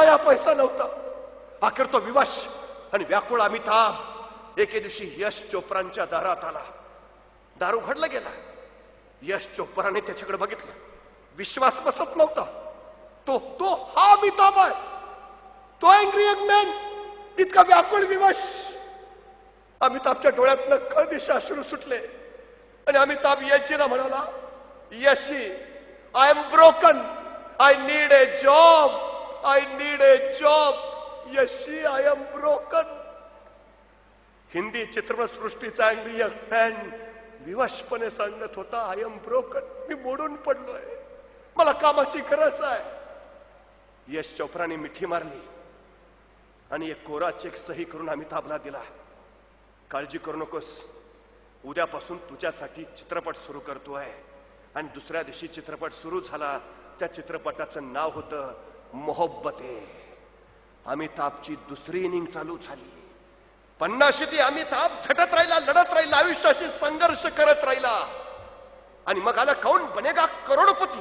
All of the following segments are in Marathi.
नया पैसा नव्हता. अखेर तो विवश आणि व्याकुळ अमिताभ एके दिवशी यश चोप्रांच्या दारात आला. दार उघडला गेला. यश चोप्राने त्याच्याकडे बघितलं. विश्वास बसत नव्हता. तो तो हा अमिताभ आहे. तो अँग्री यंग मॅन इतका व्याकुळ विवश. अमिताभच्या डोळ्यातनं कळ दिशा सुरू सुटले. आणि अमिताभ यशीला म्हणाला Yashi I am broken I need a job I need a job Yashi I am broken Hindi चित्रपटसृष्टीचा angry young man विवशपणे सांगत होता आय एम ब्रोकन मी मोडून पडलोय. मला कामाची गरज आहे. यश चोप्राने मिठी मारली. आणि एक कोरा चेक सही करून अमिताभला दिला. काळजी करू नकोस. उद्यापासून तुझ्यासाठी चित्रपट सुरू करतोय. आणि दुसऱ्या दिवशी चित्रपट सुरू झाला. त्या चित्रपटाचं नाव होतं मोहब्बते. अमिताभची दुसरी इनिंग चालू झाली. पन्नाशी ती अमिताभ झटत राहिला लढत राहिला आयुष्याशी संघर्ष करत राहिला. आणि मग आला कौन बनेगा करोडपती?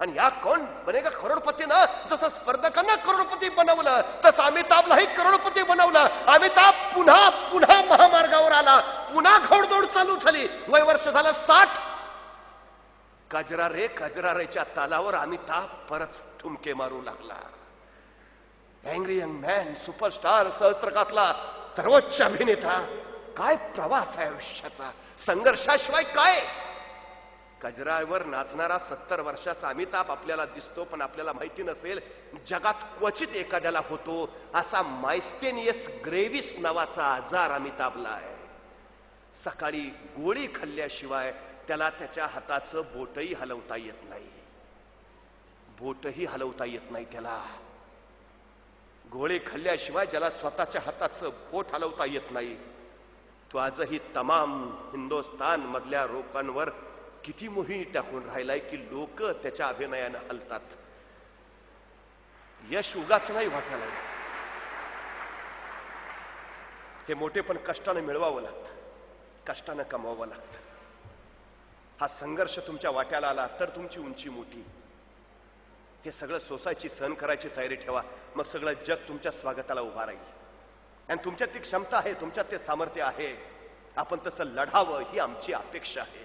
आणि या कौन बनेगा करोडपतीनं जसं स्पर्धकांना करोडपती बनवलं तसं अमिताभलाही करोडपती बनवलं. अमिताभ पुन्हा पुन्हा महामार्गावर आला. पुन्हा घोडदौड चालू झाली. वय वर्ष झालं साठ. कजरा रे कजरा रेच्या तालावर अमिताभ परत ठुमके मारू लागला. अँग्री यंग मॅन सुपरस्टार सहस्त्रकातला सर्वोच्च अभिनेता काय प्रवास आहे आयुष्याचा? संघर्षाशिवाय काय? कजरावर नाचणारा सत्तर वर्षाचा अमिताभ आपल्याला दिसतो पण आपल्याला माहिती नसेल जगात क्वचित एखाद्याला होतो असा मायस्टेनियस ग्रेव्हिस नावाचा आजार अमिताभला आहे सकाळी गोळी खाल्ल्याशिवाय त्याला त्याच्या हाताचं बोटही हलवता येत नाही. बोटही हलवता येत नाही त्याला. गोळे खाल्ल्याशिवाय ज्याला स्वतःच्या हाताचं बोट हलवता येत नाही. तो आजही तमाम हिंदुस्थान मधल्या लोकांवर किती मोही टाकून राहिलाय की लोक त्याच्या अभिनयानं हलतात. यश उगाच नाही वाटायला हे मोठे पण कष्टानं मिळवावं लागतं. कष्टानं कमवावं लागतं. हा संघर्ष तुमच्या वाट्याला आला तर तुमची उंची मोठी. हे सगळं सोसायची सहन करायची तयारी ठेवा मग सगळं जग तुमच्या स्वागताला उभा राहील. आणि तुमच्यात ती क्षमता आहे तुमच्यात ते सामर्थ्य आहे. आपण तसं लढावं ही आमची अपेक्षा आहे.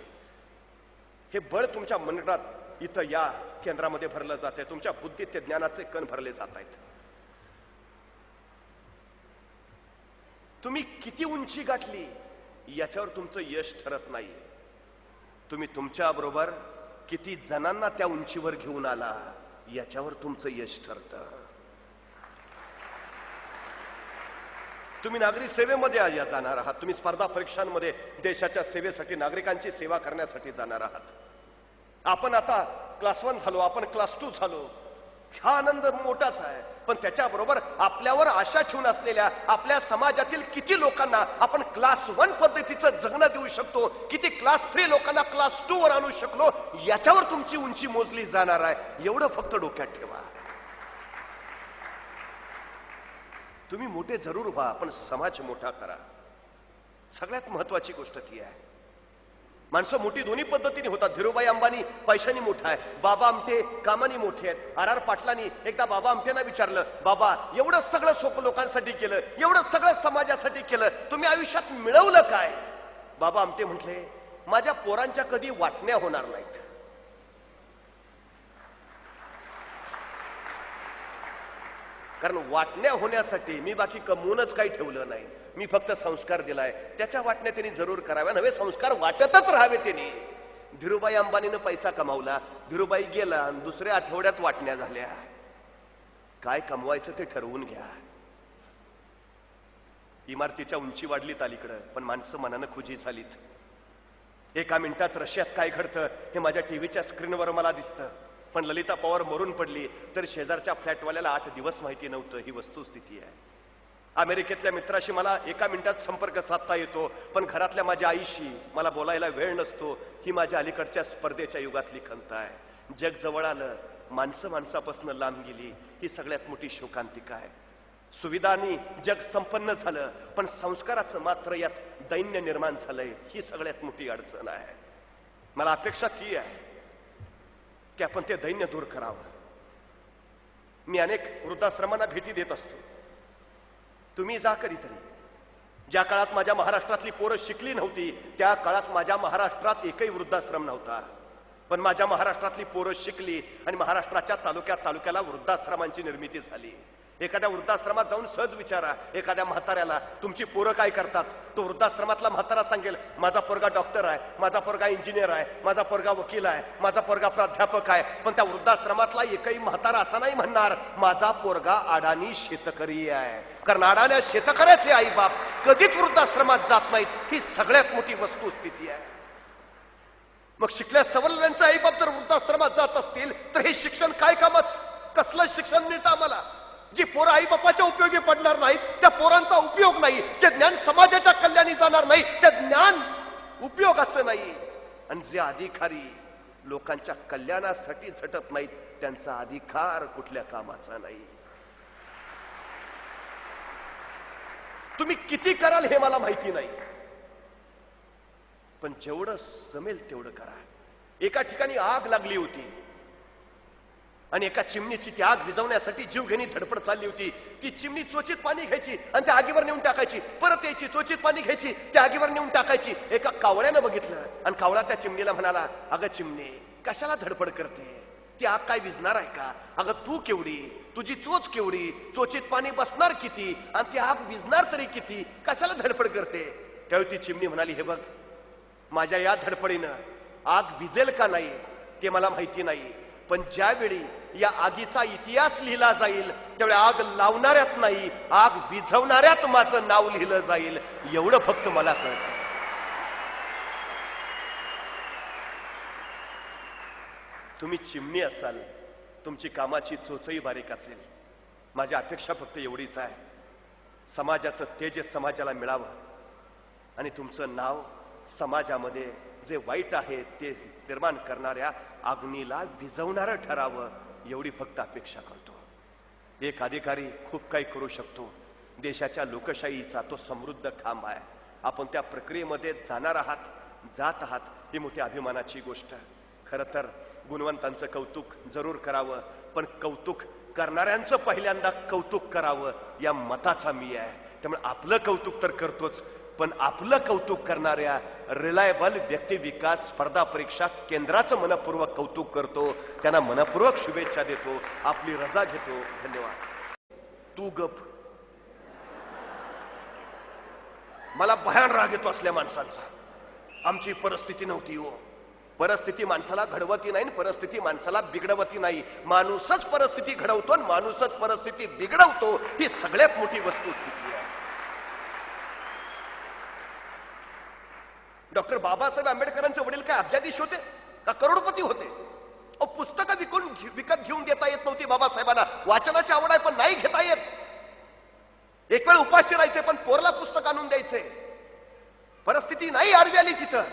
हे बळ तुमच्या मंडळात इथं या केंद्रामध्ये भरलं जात आहे तुमच्या बुद्धीत ते ज्ञानाचे कण भरले जात आहेत तुम्ही किती उंची गाठली याच्यावर तुमचं यश ठरत नाही. तुम्ही तुमच्या बरोबर किती जणांना त्या उंचीवर घेऊन आला याच्यावर तुमचं यश ठरत. तुम्ही नागरी सेवेमध्ये या जाणार आहात. तुम्ही स्पर्धा परीक्षांमध्ये देशाच्या सेवेसाठी नागरिकांची सेवा करण्यासाठी जाणार आहात. आपण आता क्लास वन झालो आपण क्लास टू झालो. हा आनंद मोठाच आहे. पण त्याच्याबरोबर आपल्यावर आशा ठेवून असलेल्या आपल्या समाजातील किती लोकांना आपण क्लास वन पद्धतीचं जगणं देऊ शकतो किती क्लास थ्री लोकांना क्लास टू वर आणू शकलो याच्यावर तुमची उंची मोजली जाणार आहे. एवढं फक्त डोक्यात ठेवा. तुम्ही मोठे जरूर व्हा पण समाज मोठा करा. सगळ्यात महत्वाची गोष्ट ती आहे. माणसं मोठी दोन्ही पद्धतीने होतात. धीरूभाई अंबानी पैशानी मोठा आहे. बाबा आमटे कामानी मोठे आहेत. आर आर पाटलांनी एकदा बाबा आमटेंना विचारलं बाबा एवढं सगळं सोप लोकांसाठी केलं एवढं सगळं समाजासाठी केलं तुम्ही आयुष्यात मिळवलं काय? बाबा आमटे म्हटले माझ्या पोरांच्या कधी वाटण्या होणार नाहीत. कारण वाटण्या होण्यासाठी मी बाकी कमवूनच काही ठेवलं नाही. मी फक्त संस्कार दिलाय. त्याच्या वाटण्या त्यांनी जरूर कराव्या. नवे संस्कार वाटतच राहावे त्यांनी. धीरूबाई अंबानीनं पैसा कमावला. धीरूबाई गेला आणि दुसऱ्या आठवड्यात वाटण्या झाल्या. काय कमवायचं ते ठरवून घ्या. इमारतीच्या उंची वाढलीत अलीकडं पण माणसं मनानं खुजी झालीत. एका मिनिटात रशियात काय घडतं हे माझ्या टीव्हीच्या स्क्रीनवर मला दिसतं. पण ललिता पवार मरून पडली तर शेजारच्या फ्लॅटवाल्याला आठ दिवस माहिती नव्हतं. ही वस्तुस्थिती आहे. अमेरिकेतल्या मित्राशी मला एका मिनिटात संपर्क साधता येतो पण घरातल्या माझ्या आईशी मला बोलायला वेळ नसतो. ही माझ्या अलीकडच्या स्पर्धेच्या युगातली खंत आहे. जग जवळ आलं माणसं माणसापासून लांब गेली ही सगळ्यात मोठी शोकांतिका आहे. सुविधांनी जग संपन्न झालं पण संस्काराचं मात्र यात दैन्य निर्माण झालंय ही सगळ्यात मोठी अडचण आहे. मला अपेक्षा ती आहे की आपण ते दैन्य दूर करावं. मी अनेक वृद्धाश्रमांना भेटी देत असतो. तुम्ही जा कधीतरी. ज्या काळात माझ्या महाराष्ट्रातली पोरं शिकली नव्हती त्या काळात माझ्या महाराष्ट्रात एकही वृद्धाश्रम नव्हता. पण माझ्या महाराष्ट्रातली पोरं शिकली आणि महाराष्ट्राच्या तालुक्यात तालुक्याला वृद्धाश्रमांची निर्मिती झाली. एखाद्या वृद्धाश्रमात जाऊन सहज विचारा. एखाद्या म्हाताऱ्याला तुमची पोरं काय करतात? तो वृद्धाश्रमातला म्हातारा सांगेल माझा पोरगा डॉक्टर आहे माझा पोरगा इंजिनियर आहे माझा पोरगा वकील आहे माझा पोरगा प्राध्यापक आहे. पण त्या वृद्धाश्रमातला एकही म्हातारा असा नाही म्हणणार माझा पोरगा अडाणी शेतकरी आहे. कारण अडाण्या शेतकऱ्याचे आई बाप कधीच वृद्धाश्रमात जात नाहीत. ही सगळ्यात मोठी वस्तुस्थिती आहे. मग शिकल्या सवरल्यांचे आई बाप जर वृद्धाश्रमात जात असतील तर हे शिक्षण काय कामच? कसलं शिक्षण मिळतं आम्हाला? जी पोरं आई बापाच्या उपयोगी पडणार नाहीत त्या पोरांचा उपयोग नाही जे ज्ञान समाजाच्या कल्याणी जाणार नाही ते ज्ञान उपयोगाचं नाही. आणि जे अधिकारी लोकांच्या कल्याणासाठी झटत नाहीत त्यांचा अधिकार कुठल्या कामाचा नाही. तुम्ही किती कराल हे मला माहिती नाही. पण जेवढं जमेल तेवढं करा. एका ठिकाणी आग लागली होती. आणि एका चिमणीची ती आग विझवण्यासाठी जीवघेणी धडपड चालली होती. ती चिमणी चोचीत पाणी घ्यायची आणि त्या आगीवर नेऊन टाकायची. परत यायची चोचीत पाणी घ्यायची त्या आगीवर नेऊन टाकायची. एका कावळ्यानं बघितलं आणि कावळा त्या चिमणीला म्हणाला अगं चिमणी कशाला धडपड करते? ती आग काय विजणार आहे का? अगं तू केवढी? तुझी चोच केवढी? चोचीत पाणी बसणार किती? आणि ती आग विजणार तरी किती? कशाला धडपड करते? त्यावेळी ती चिमणी म्हणाली हे बघ माझ्या या धडपडीनं आग विजेल का नाही ते मला माहिती नाही. पण ज्यावेळी या आगीचा इतिहास लिहिला जाईल त्यावेळी आग लावणाऱ्यात नाही आग विझवणाऱ्यात माझं नाव लिहिलं जाईल एवढं फक्त मला कळतं. तुम्ही चिमणी असाल तुमची कामाची चोचही बारीक असेल माझी अपेक्षा फक्त एवढीच आहे. समाजाचं तेज समाजाला मिळावं आणि तुमचं नाव समाजामध्ये जे वाईट आहे ते निर्माण करणाऱ्या अग्नीला विझवणारं ठरावं एवढी फक्त अपेक्षा करतो. एक अधिकारी खूप काही करू शकतो. देशाच्या लोकशाहीचा तो समृद्ध खांब आहे. आपण त्या प्रक्रियेमध्ये जाणार आहात जात आहात ही मोठी अभिमानाची गोष्ट. खरं तर गुणवंतांचं कौतुक जरूर करावं पण कौतुक करणाऱ्यांचं पहिल्यांदा कौतुक करावं या मताचा मी आहे. त्यामुळे आपलं कौतुक तर करतोच पण आपलं कौतुक करणाऱ्या रिलायबल व्यक्ती विकास स्पर्धा परीक्षा केंद्राचं मनपूर्वक कौतुक करतो. त्यांना मनपूर्वक शुभेच्छा देतो. आपली रजा घेतो. धन्यवाद. तू गप. मला भयान राग येतो असल्या माणसांचा. आमची परिस्थिती नव्हती हो. परिस्थिती माणसाला घडवती नाही आणि परिस्थिती माणसाला बिघडवती नाही. माणूसच परिस्थिती घडवतो आणि माणूसच परिस्थिती बिघडवतो. ही सगळ्यात मोठी वस्तुस्थिती आहे डॉक्टर बाबासाहेब आंबेडकरांचे वडील काय अब्जाधीश होते? का करोडपती होते? अहो पुस्तकं विकून घे- विकत घेऊन देता येत नव्हती बाबासाहेबांना. वाचनाची आवड आहे पण नाही घेता येत. एक वेळ उपाशी राहायचे पण पोरला पुस्तक आणून द्यायचे. परिस्थिती नाही आडवी आली तिथं.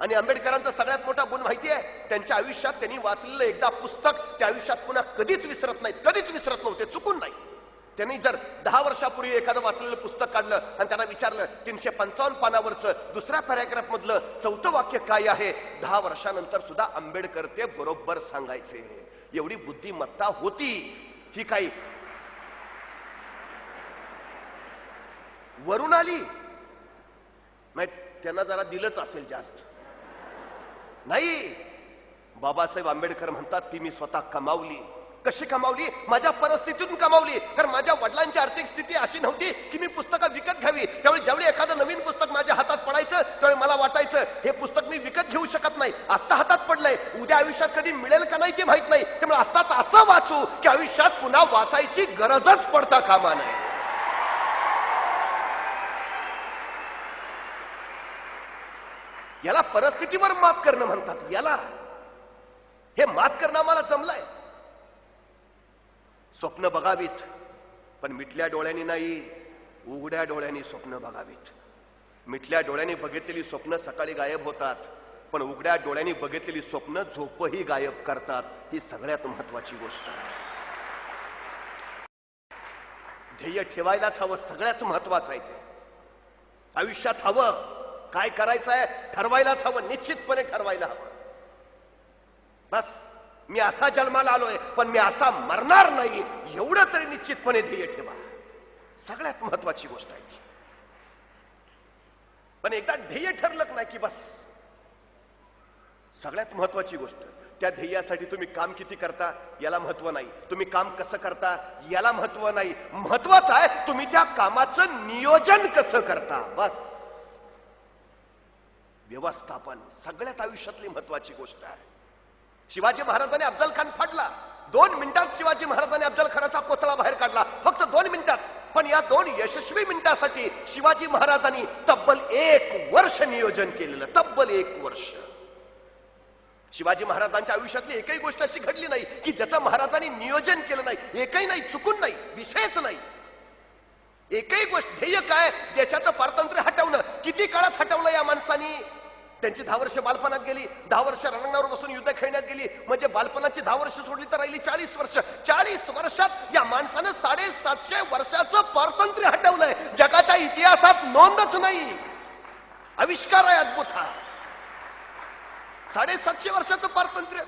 आणि आंबेडकरांचा सगळ्यात मोठा गुण माहिती आहे त्यांच्या आयुष्यात त्यांनी वाचलेलं एकदा पुस्तक त्या आयुष्यात पुन्हा कधीच विसरत नाहीत. कधीच विसरत नव्हते चुकून नाही. त्यांनी जर दहा वर्षापूर्वी एखादं वाचलेलं पुस्तक काढलं आणि त्यांना विचारलं तीनशे पंचावन्न पानावरचं दुसऱ्या पॅराग्राफ मधलं चौथं वाक्य काय आहे? दहा वर्षानंतर सुद्धा आंबेडकर ते बरोबर सांगायचे. एवढी बुद्धिमत्ता होती ही काही. वरून आली. नाही त्यांना जरा दिलंच असेल जास्त. नाही. बाबासाहेब आंबेडकर म्हणतात ती मी स्वतः कमावली. कशी कमावली? माझ्या परिस्थितीतून कमावली. कारण माझ्या वडिलांची आर्थिक स्थिती अशी नव्हती की मी पुस्तकं विकत घ्यावी. त्यावेळी ज्यावेळी एखादं नवीन पुस्तक माझ्या हातात पडायचं त्यावेळी मला वाटायचं हे पुस्तक मी विकत घेऊ शकत नाही. आत्ता हातात पडलंय. उद्या आयुष्यात कधी मिळेल का नाही ते माहीत नाही. त्यामुळे आत्ताच असं वाचू की आयुष्यात पुन्हा वाचायची गरजच पडता कामा नये. याला परिस्थितीवर मात करणं म्हणतात. याला. हे मात करणं आम्हाला जमलंय. स्वप्न बघावीत पण मिटल्या डोळ्यांनी नाही उघड्या डोळ्यांनी स्वप्न बघावीत. मिटल्या डोळ्यांनी बघितलेली स्वप्न सकाळी गायब होतात पण उघड्या डोळ्यांनी बघितलेली स्वप्न झोपही गायब करतात ही सगळ्यात महत्वाची गोष्ट आहे. ध्येय ठेवायलाच हवं सगळ्यात महत्वाचं आहे ते. आयुष्यात हवं काय करायचं आहे ठरवायलाच हवं निश्चितपणे ठरवायला हवं. बस. मी असा जन्माला आलोय पण मी असा मरणार नाही एवढं तरी निश्चितपणे ध्येय ठेवा. सगळ्यात महत्वाची गोष्ट आहे पण एकदा ध्येय ठरलं नाही की बस. सगळ्यात महत्वाची गोष्ट त्या ध्येयासाठी तुम्ही काम किती करता याला महत्त्व नाही. तुम्ही काम कसं करता याला महत्त्व नाही. महत्वाचं आहे तुम्ही त्या कामाचं नियोजन कसं करता. बस. व्यवस्थापन सगळ्यात आयुष्यातली महत्वाची गोष्ट आहे. शिवाजी महाराजांनी अफजल खान फाडला. दोन मिनिटात शिवाजी महाराजांनी अफजल खानाचा कोथळा बाहेर काढला. फक्त दोन मिनिटात. पण या दोन यशस्वी मिनिटासाठी शिवाजी महाराजांनी तब्बल एक वर्ष नियोजन केलेलं. तब्बल एक वर्ष. शिवाजी महाराजांच्या आयुष्यातली एकही गोष्ट अशी घडली नाही की ज्याचं महाराजांनी नियोजन केलं नाही. एकही नाही चुकून नाही विषयच नाही. एकही गोष्ट ध्येय काय? देशाचं पारतंत्र्य हटवणं. किती काळात हटवलं या माणसानी? त्यांची दहा वर्ष बालपणात गेली दहा वर्ष रणांगणावर बसून युद्ध खेळण्यात गेली. म्हणजे बालपणाची दहा वर्ष सोडली तर राहिली चाळीस वर्ष. चाळीस वर्षात या माणसानं साडेसातशे वर्षाचं पारतंत्र्य हटवलंय. जगाच्या इतिहासात नोंदच नाही. आविष्कार आहे अद्भुत हा. साडेसातशे वर्षाचं पारतंत्र्य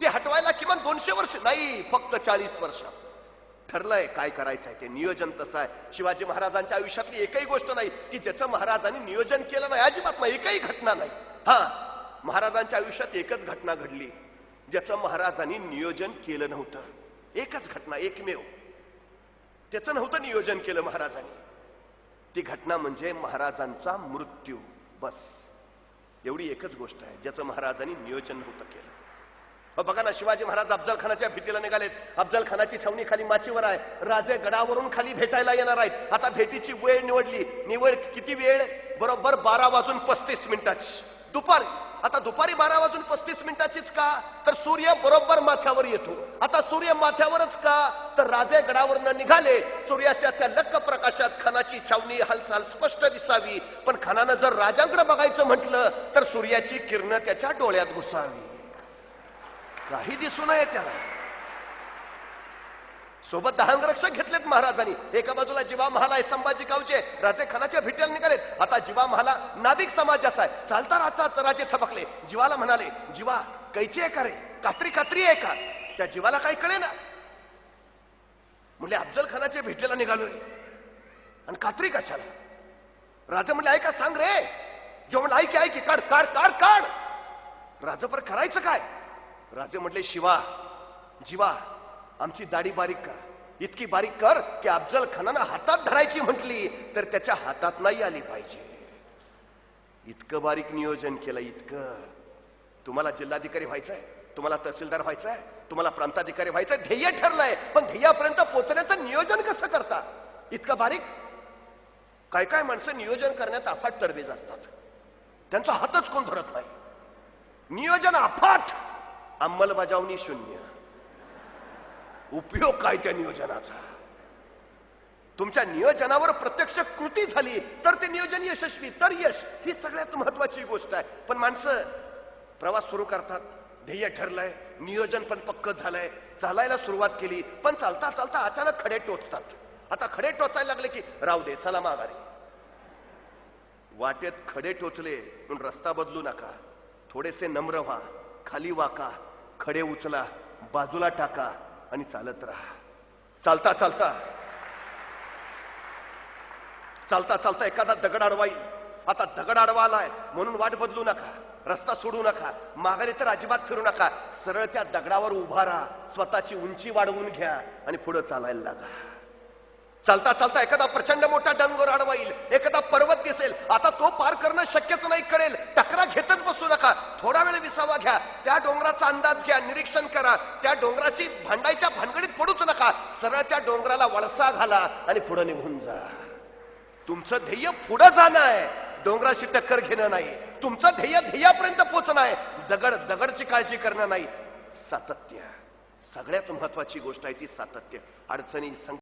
ते हटवायला किमान दोनशे वर्ष नाही फक्त चाळीस वर्ष ठरलंय काय करायचं आहे ते नियोजन तसं आहे. शिवाजी महाराजांच्या आयुष्यातली एकही गोष्ट नाही की ज्याचं महाराजांनी नियोजन केलं नाही. अजिबात नाही एकही घटना नाही. हा महाराजांच्या आयुष्यात एकच घटना घडली. ज्याचं महाराजांनी नियोजन केलं नव्हतं. एकच घटना एकमेव. त्याचं नव्हतं नियोजन केलं महाराजांनी. ती घटना म्हणजे महाराजांचा मृत्यू. बस. एवढी एकच गोष्ट आहे. ज्याचं महाराजांनी नियोजन नव्हतं केलं. बघा ना शिवाजी महाराज अफजल खानाच्या भेटीला निघालेत. अफजल खानाची छावणी खाली माचीवर आहे. राजे गडावरून खाली भेटायला येणार आहेत. आता भेटीची वेळ निवडली. निवड किती वेळ? बरोबर बारा वाजून पस्तीस मिनिटाची. दुपारी. आता दुपारी बारा वाजून पस्तीस मिनिटाचीच का? तर सूर्य बरोबर माथ्यावर येतो. आता सूर्य माथ्यावरच का? तर राजे गडावरनं निघाले. सूर्याच्या त्या लक्क प्रकाशात खानाची छावणी हालचाल स्पष्ट दिसावी. पण खानानं जर राजांकडे बघायचं म्हटलं तर सूर्याची किरण त्याच्या डोळ्यात घुसावी. काही दिसू नये त्याला. सोबत दहा रक्षक घेतलेत महाराजांनी. एका बाजूला जिवा महाला आहे संभाजी गावचे. राजे खानाचे भेटीला निघालेत. आता जीवा महाला नाभिक समाजाचा आहे. चालता राहता राजे थबकले. जीवाला म्हणाले जीवा कैची आहे का रे? कात्री कात्री आहे का? त्या जीवाला काही कळे ना. म्हणजे अफजल खानाचे भेटीला निघालोय. आणि कात्री कशाला? राजा म्हणले ऐका सांग रे. जेव्हा ऐकी ऐक काढ काढ काढ काढ. राजापर करायचं काय? राजे म्हटले शिवा जीवा आमची दाढी बारीक कर. इतकी बारीक कर की अफजल खानानं हातात धरायची म्हटली तर त्याच्या हातात नाही आली पाहिजे. इतकं बारीक नियोजन केलं इतकं. तुम्हाला जिल्हाधिकारी व्हायचंय तुम्हाला तहसीलदार व्हायचंय तुम्हाला प्रांताधिकारी व्हायचंय ध्येय ठरलंय. पण ध्येयापर्यंत पोहोचण्याचं नियोजन कसं करता? इतकं बारीक? काय काय माणसं नियोजन करण्यात अफाट तरबेज असतात. त्यांचा हातच कोण धरत नाही? नियोजन अफाट अंमलबजावणी शून्य. उपयोग काय त्या नियोजनाचा? तुमच्या नियोजनावर प्रत्यक्ष कृती झाली तर ते नियोजन यशस्वी तर यश ही सगळ्यात महत्वाची गोष्ट आहे. पण माणसं प्रवास सुरू करतात ध्येय ठरलंय नियोजन पण पक्क झालंय चालायला सुरुवात केली पण चालता चालता अचानक खडे टोचतात. आता खडे टोचायला लागले की राहू दे चला माघारी. वाटेत खडे टोचले म्हणून रस्ता बदलू नका. थोडेसे नम्र व्हा. खाली वाका खडे उचला बाजूला टाका आणि चालत राहा. चालता चालता. चालता चालता एखादा दगड अडवाई. आता दगड अडवा आलाय म्हणून वाट बदलू नका रस्ता सोडू नका माघारी तर अजिबात फिरू नका. सरळ त्या दगडावर उभा राहा स्वतःची उंची वाढवून घ्या आणि पुढे चालायला लागा. चालता चालता एखादा प्रचंड मोठा डोंगर अडवाईल एखादा पर्वत दिसेल. आता तो पार करणं शक्यच नाही कळेल टकरा घेतच बसू नका थोडा वेळ विसावा घ्या त्या डोंगराचा अंदाज घ्या निरीक्षण करा. त्या डोंगराशी भांडायच्या भानगडीत पडूच नका. सरळ त्या डोंगराला वळसा घाला आणि पुढे निघून जा. तुमचं ध्येय पुढं जाणं आहे. डोंगराशी टक्कर घेणं नाही. तुमचं ध्येय ध्येयापर्यंत पोहोचणं आहे. दगड दगडची काळजी करणं नाही. सातत्य. सगळ्यात महत्वाची गोष्ट आहे ती सातत्य. अडचणी